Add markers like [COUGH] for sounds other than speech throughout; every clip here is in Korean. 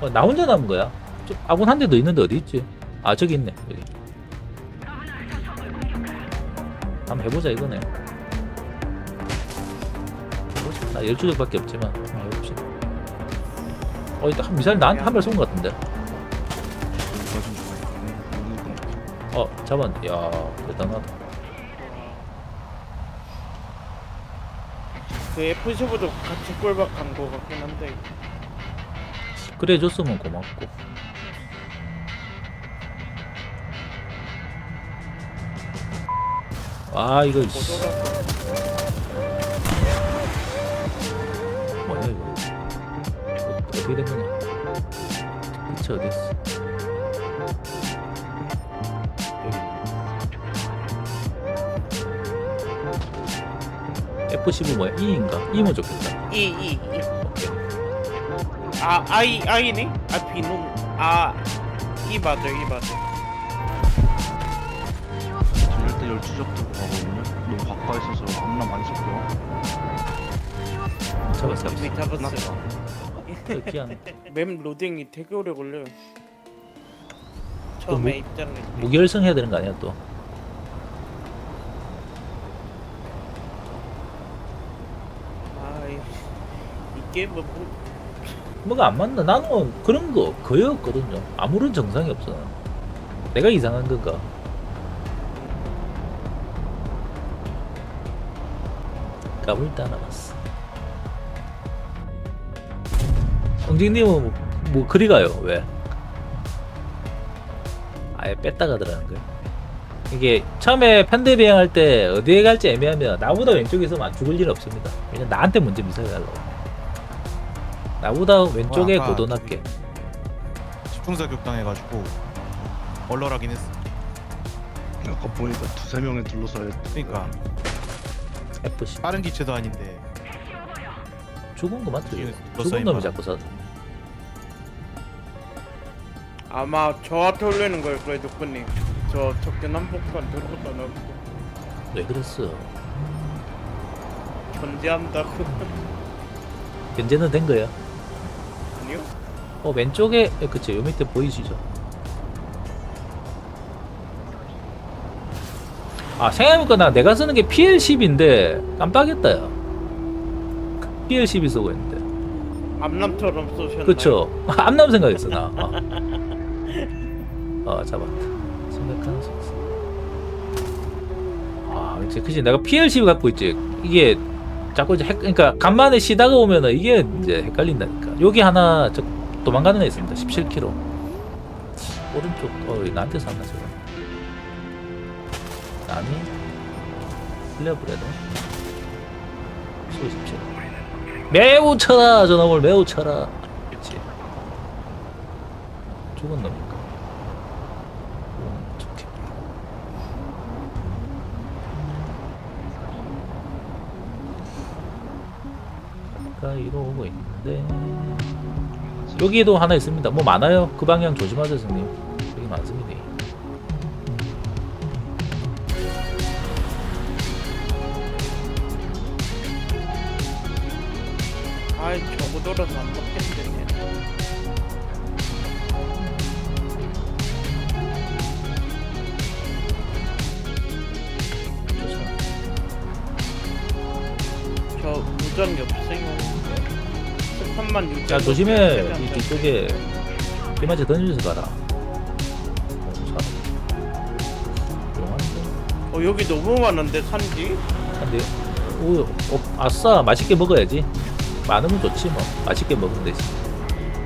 어, 나 혼자 남은 거야. 저 아군 한대더 있는데 어디 있지? 아 저기 있네. 여기. 한번 해보자 이거네. 나 12적밖에 없지만 한번 해봅시다. 어, 일단 한 미사일 나한테 한 발 쏜 것 같은데. 좀. 어, 잡았네. 야, 대단하다. 그 F15도 같이 꼴박 간거 같긴 한데 그래 줬으면 고맙고. 아, 이거 뭐야 이거? 어, 어떻게 된 거냐? 그치 어디 있어? 여기. F15 뭐야? E인가? E면 좋겠다. E E E 아 I I네? 아 비농 아 E 맞아 E 맞아 저럴 때 12적 들고 가거든요. 너무 가까이 있어서 겁나 많이 섞여. 잡았어, 이미 잡았어. 잡았어요 그 기한 맵 로딩이 되게 오래 걸려요 처음에 뭐- 입장을 무결성 해야 되는 거 아니야 또? 아이 이게 뭐 뭐- 뭐가 안 맞나? 나는 그런 거 거의 없거든요. 아무런 정상이 없어. 내가 이상한 건가? 까불다 남았어. 엉징님은 뭐, 뭐 그리 가요? 왜? 아예 뺐다가 들어가는 거야? 이게 처음에 편대 비행할 때 어디에 갈지 애매하면 나보다 왼쪽에 있으면 죽을 일 없습니다. 왜냐면 나한테 먼저 미사일 가려고. 나보다 왼쪽에 아까 고도 낮게. 집중사격 당해가지고 얼얼하긴 했어. 아까 보니까 두세 명에 둘러싸여. 그러니까 F10 빠른 기체도 아닌데 죽은 거 맞죠? 뒤에 죽은 놈이 바람. 자꾸 사. 아마 저한테 올리는 걸 거예요 누꾸님 저 적견 한복판 들어다 놓고 왜 그랬어? 견제한다고 [LAUGHS] 견제는 된 거야. 아니요? 어 왼쪽에 예, 그치. 요 밑에 보이시죠? 아 생각해보니까 나 내가 쓰는 게 PL10인데 깜빡했다 야 PL12 쓰고 있는데. 암남처럼 쏘셨나요? 그쵸. [LAUGHS] 암남 생각했어 나. 어, 어 잡았다. 생각하는 수 있어. 아 그치. 그치. 내가 PL12 갖고 있지. 이게 자꾸 이제 헷, 그러니까 간만에 쉬다가 오면은 이게 이제 헷갈린다니까 여기 하나 저 도망가는 애 있습니다. 17km 오른쪽 어 나한테 쐈나 저거? 남이? 수17 매우 쳐라 저 놈을 매우 쳐라. 그렇지 죽은 놈인가? 음, 좋게. 가까이로 오고 있는 데 여기도 하나 있습니다. 뭐 많아요. 그 방향 조심하세요 선생님. 여기 많습니다. 아이 저거 돌아서 안 먹겠는 1만 6천. 야 조심해. 이 뒤쪽에. 피마제 던져서 가라. 어 여기 너무 많은데 산지? 근데 오, 어, 아싸. 맛있게 먹어야지. 많으면 좋지 뭐. 맛있게 먹으면 되지.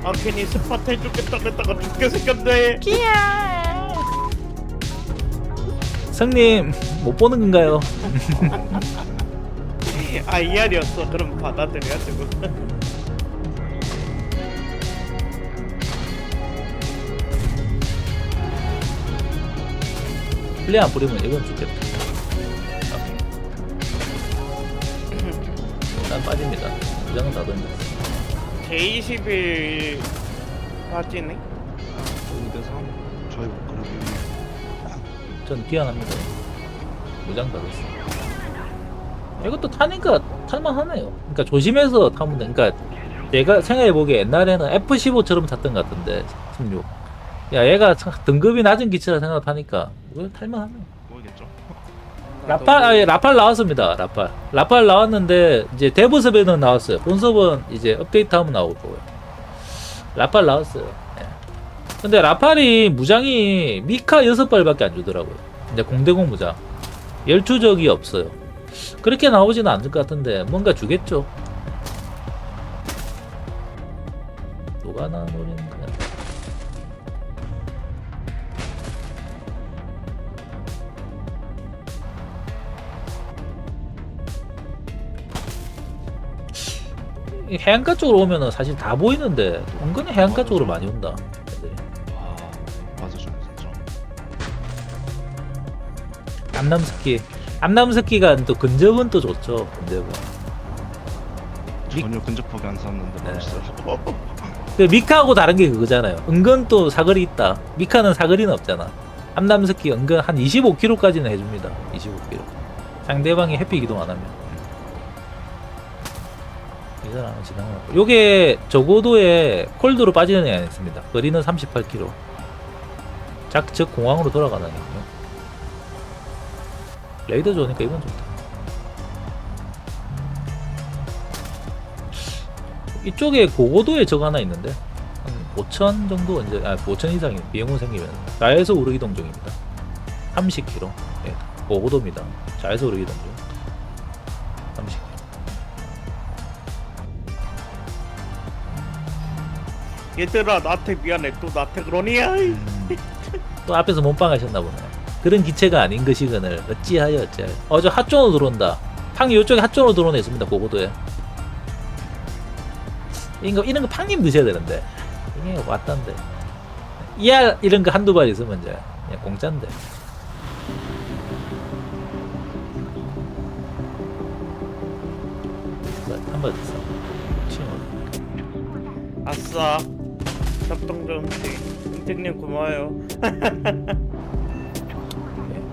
아 괜히 스파트 해줬겠다 그랬다가 죽게 생겼네. 귀야 성님 못 보는 건가요? [LAUGHS] 아 이알이었어. 그럼 받아들여야 되고. 플레이 안 뿌리면 이건 죽겠다. 난 빠집니다. 부장은 다 던졌어 J21 빠지네? 여기서 저희 그러고 전 귀환합니다. 무장 받았어 이것도 타니까 탈만하네요. 그러니까 조심해서 타면 돼. 그러니까 얘가 생각해보기에 옛날에는 F15처럼 탔던 것 같은데 16. 야 얘가 참 등급이 낮은 기체라 생각하니까 이거 탈만하네. 모르겠죠. [LAUGHS] 라팔 아, 예, 라팔 나왔습니다. 라팔 라팔 나왔는데 이제 데브섭에는 나왔어요. 본 섭은 이제 업데이트하면 나올 거고요. 라팔 나왔어요. 예. 근데 라팔이 무장이 미카 6발밖에 안 주더라고요. 이제 공대공 무장 열추적이 없어요. 그렇게 나오지는 않을 것 같은데 뭔가 주겠죠. 노가나 노리 이 해안가 쪽으로 오면은 사실 다 보이는데 은근히 해안가 쪽으로 많이 온다. 애들이. 아 맞아 좀 진짜. 암남스키 암남스키가 또 근접은 또 좋죠. 근접은. 미- 전혀 근접하게 안 샀는데 네. 맛있어요. 그 [LAUGHS] 미카하고 다른 게 그거잖아요. 은근 또 사거리 있다. 미카는 사거리는 없잖아. 암남스키 은근 한 25km까지는 해줍니다. 25km. 상대방이 해피 기동 안 하면. 이 사람은 지나가고. 요게 저고도에 콜드로 빠지는 애가 있습니다. 거리는 38km. 작 즉 공항으로 돌아가는 애거든요. 레이더 좋으니까 이건 좋다. 이쪽에 고고도에 저거 하나 있는데 한 5천 정도 이제 아 5천 이상이 비행운 생기면 좌에서 우르 이동 중입니다. 30km 예, 고고도입니다. 좌에서 우르 이동 중 얘들아 나한테 미안해 또 나한테 음, 또 앞에서 몸빵하셨나 보네. 그런 기체가 아닌 것이거늘 어찌하여 어찌하여. 어저 핫존으로 들어온다. 팡이 이쪽에 핫존으로 들어오네 있습니다. 고고도에. 이런 거 이런 거 팡님 드셔야 되는데 이게 왔단데. 이알 이런 거 한두 발 있으면 이제 그냥 공짜인데. 한발 있어. 아싸 협동정치 은택님 고마워요 [LAUGHS]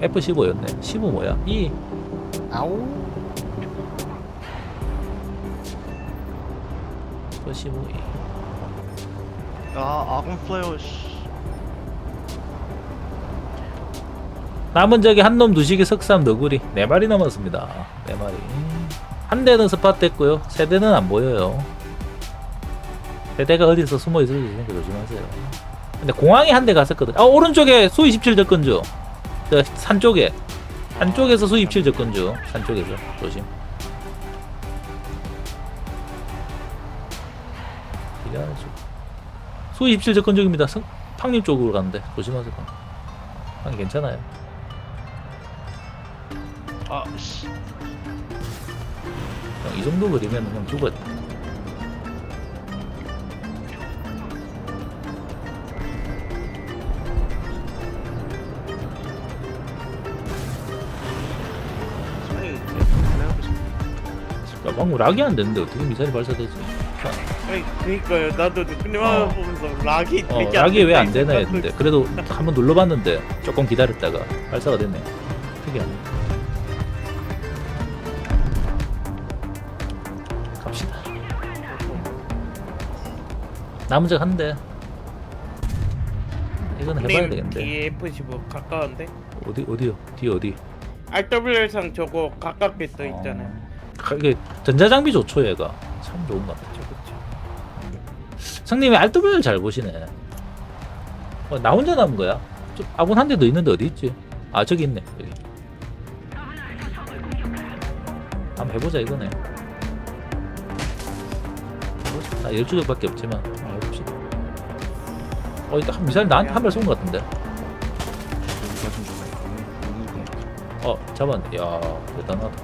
F15였네. 15 뭐야? 이 아우. F15 이. 아 아군 플레어 씨. 남은 적이 한 놈 두식이 석삼 너구리 네 마리 남았습니다. 네 마리. 한 대는 스팟 됐고요. 세 대는 안 보여요. 세 대가 어디서 숨어 있을 수 있으니까 조심하세요. 근데 공항에 한 대 갔었거든. 아 오른쪽에 수 27 접근 중. 저산 쪽에 산 쪽에서 수 27 접근 중. 산 쪽에서 조심. 수 27 접근 중입니다. 성, 팡님 쪽으로 가는데 조심하세요. 팡 괜찮아요. 아 씨. 형, 이 정도 그리면 그냥 죽어. 방금 락이 안 되는데 어떻게 미사일 발사되지? 그니까요 나도 하나 어. 보면서 락이 어, 되게 안 락이 왜 안 되나 이 했는데 그래도 한번 눌러봤는데 조금 기다렸다가 발사가 됐네. 특이하네. 갑시다. 남은 적 한 대. 이건 해봐야 님 되겠는데. 뒤에 F15 가까운데 어디 어디요? 뒤 어디? RWL상 저거 가깝게 떠 있잖아요 어, 이게 전자장비 좋죠 얘가. 참 좋은 것 같아요. 성님이 RW를 잘 보시네. 어, 나 혼자 남은 거야? 저 아군 한 대도 있는데 어디 있지? 아 저기 있네. 여기. 한번 해보자 이거네. 나 12적밖에 없지만 해봅시다. 어, 이따 한 미사일 나한테 한발 쏜 것 같은데. 어, 잡았네. 야, 대단하다.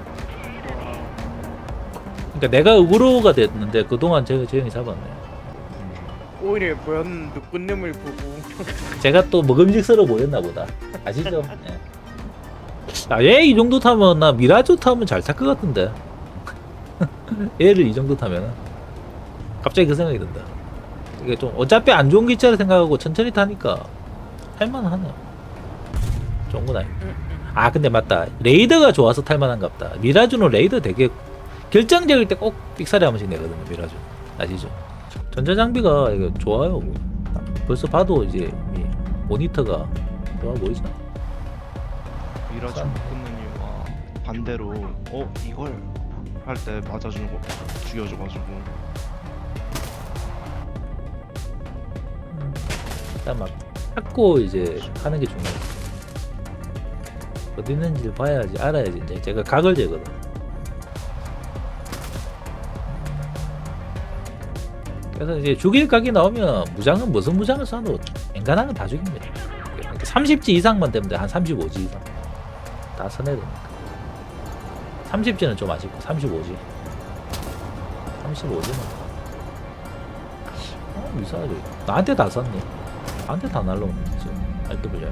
그러니까 내가 으그로가 됐는데 그동안 제가 제 형이 잡았네. 오히려 보였는 누구님을 보고 제가 또 먹음직스러워 보였나 보다. 아시죠? [LAUGHS] 예. 아, 얘 이 정도 타면 나 미라조 타면 잘 탈 것 같은데. [LAUGHS] 얘를 이 정도 타면은 갑자기 그 생각이 든다. 이게 좀 어차피 안 좋은 기차를 생각하고 천천히 타니까 탈만하네. 좋은 건 아니. 아 근데 맞다. 레이더가 좋아서 탈만한갑다. 미라주는 레이더 되게 결정적일 때 꼭 삑사리 한 번씩 내거든요. 미라주 아시죠? 전자장비가 이거 좋아요. 뭐. 벌써 봐도 이제 이 모니터가 좋아 보이잖아. 미라지 싼. 끝느니와 반대로 어 이걸 할 때 맞아주는 거 죽여줘가지고 일단 막 찾고 이제 하는 게 중요해. 어디 있는지 봐야지 알아야지 이제 제가 각을 재거든. 그래서 이제 죽일 각이 나오면 무장은 무슨 무장을 쏴도 엔간한 건다 죽입니다. 그러니까 30지 이상만 되면 돼. 한 35지 이상 다 써내야 되니까. 30지는 좀 아쉽고 35지. 35지는 어 이상하게 나한테 다 썼네. 나한테 다 날라오네 RW.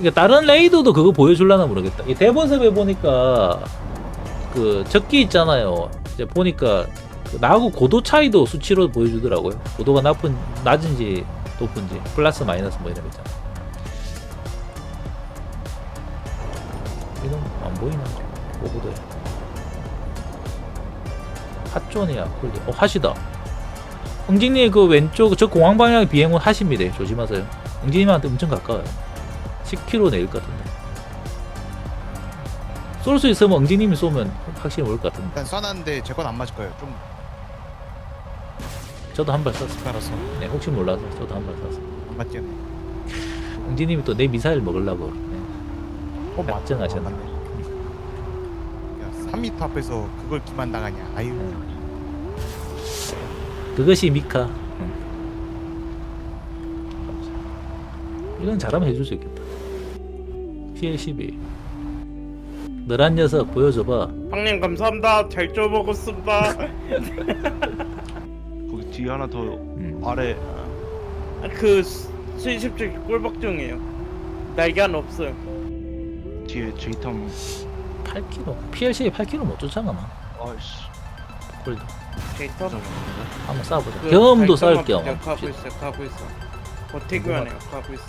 이게 다른 레이더도 그거 보여줄라나 모르겠다. 이 대본섭에 보니까 그 적기 있잖아요. 이제 보니까 그 나하고 고도 차이도 수치로 보여주더라고요. 고도가 나쁜 낮은지 높은지 플러스 마이너스 뭐 이런 거 있잖아. 이건 안 보이나? 고도에. 핫존이야 콜리. 어 핫이다. 응진님 그 왼쪽 저 공항 방향 비행은 핫입니다. 조심하세요. 응진님한테 엄청 가까워요. 10km 내릴 것 같은데. 쏠 수 있으면 응진님이 쏘면 확실히 올 것 같은데. 일단 쏴놨는데 제 건 안 맞을 거예요. 좀 저도 한 발 쐈어. 알아서 네, 혹시 몰라서 저도 한 발 쐈어. 안 맞겠네. 응진님이 또 내 미사일 먹으려고. 네. 어, 맞- 작정하셨네. 어, 맞네. 야, 3m 앞에서 그걸 기만 당하냐. 아유. 그것이 미카. 이건 잘하면 해줄 수 있겠다. PL12. 너란 녀석 보여줘봐. 형님 감사합니다. 잘 줘먹었습니다. [LAUGHS] 거기 뒤에 하나 더 음. 아래 그 수십적 꼴박종이에요. 날개는 없어요. 뒤에 제이탐 8kg. PL12 8kg 못 쫓아가 나? 아이씨 콜드. 데이터. 한번 싸보자. 그 경험도 쌓을 발전만 겸. 가고 있어. 가고 있어. 버티고 하네요. 가고 있어.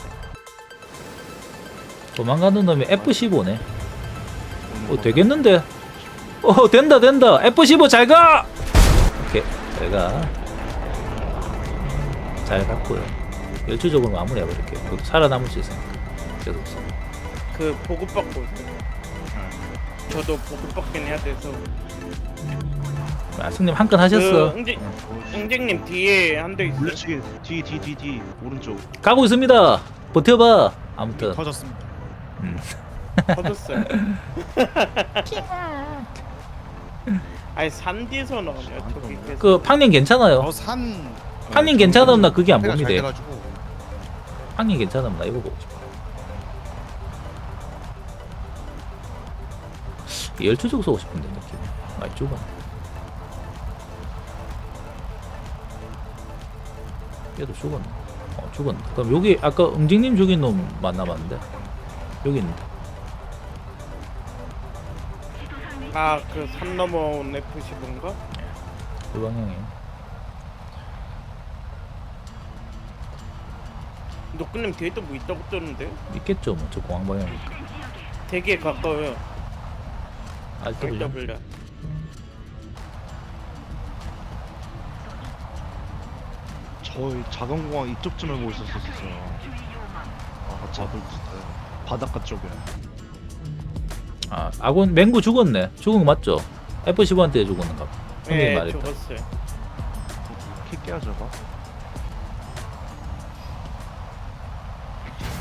도망가는 놈이 F15네. 어 거. 되겠는데? 어 된다 된다. F15 잘 가. 오케이 잘 가. 잘 갔고요. 열주적으로 마무리해버릴게요. 그 살아남을 수 있으니까. 계속 써. 그 보급 받고 있어요. 네. 저도 보급 받긴 해야 돼서. 아, 승님 한 건 하셨어. 그. 응직님 뒤에 한 대 있어요. 물리치기 뒤뒤뒤뒤 오른쪽 가고 있습니다. 버텨봐. 아무튼 터졌습니다. 터졌어요. 아니 산 뒤에서 나오네요. 저기 계속. 그 팡님 괜찮아요. 저 산. 팡님 괜찮으면 나 그게 안 봅니다. 팡님 괜찮으면 나 이거 보고 싶어. 열추적 쏘고 싶은데 느낌. 많이 좁아. 얘도 죽었네. 어 죽었네. 그럼 여기 아까 응징님 죽인 놈 만나봤는데 여기 있는데. 아 그 산 넘어 온 F15인가? 그 방향에. 노크님 뒤에 또 뭐 있다고 뜨는데? 있겠죠, 뭐 저 공항 방향. 되게 가까워요. RW. RW. 저희 작은 공항 이쪽쯤에 보고 있었었어요 아 잡을 듯해 바닷가 쪽에 아, 아군 맹구 죽었네. 죽은 거 맞죠? F15한테 죽었는가? 봐. 형님이 네, 말했다. 죽었어요. 킬게야 저거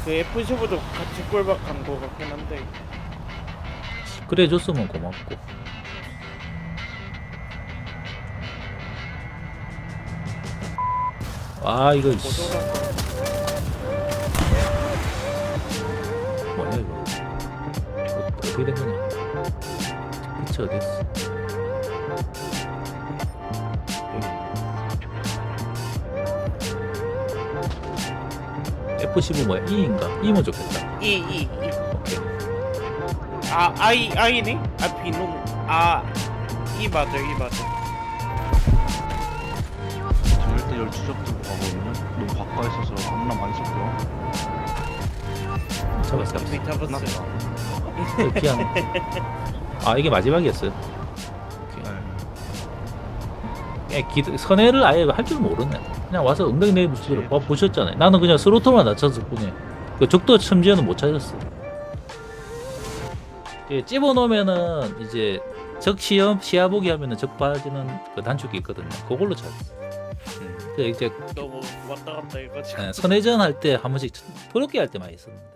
그 F15도 같이 꼴박한 거 같긴 한데. 그래 줬으면 고맙고. 아 이거 씨, 보도가 어떻게 된 거냐 피치 어디 있어 여기 F15 뭐야 E인가 E면 좋겠다 E E E. 오케이 아 I I네? 아 비농. 아 E 맞아 E 맞아. 저럴 때 열추적 들고 가거든요 너무 가까이 있어서 겁나 많이 쏠게요 잡았어 우리 잡았어 잡았어요. 그냥 아 이게 마지막이었어요. 네. 예, 기, 선회를 아예 할 줄 모르네. 그냥 와서 엉덩이 내부치로 봐 보셨잖아요. 나는 그냥 스로틀만 낮췄을 뿐이에요. 그 적도 심지어는 못 찾았어. 예, 집어놓으면은 이제 적 시험 시야 보기 하면은 적 빠지는 그 단축이 있거든요. 그걸로 찾았어. 음, 그 이제 너무 왔다 갔다 해가지고 예, 선회전 할 때 한 번씩 더럽게 할 때 많이 썼는데.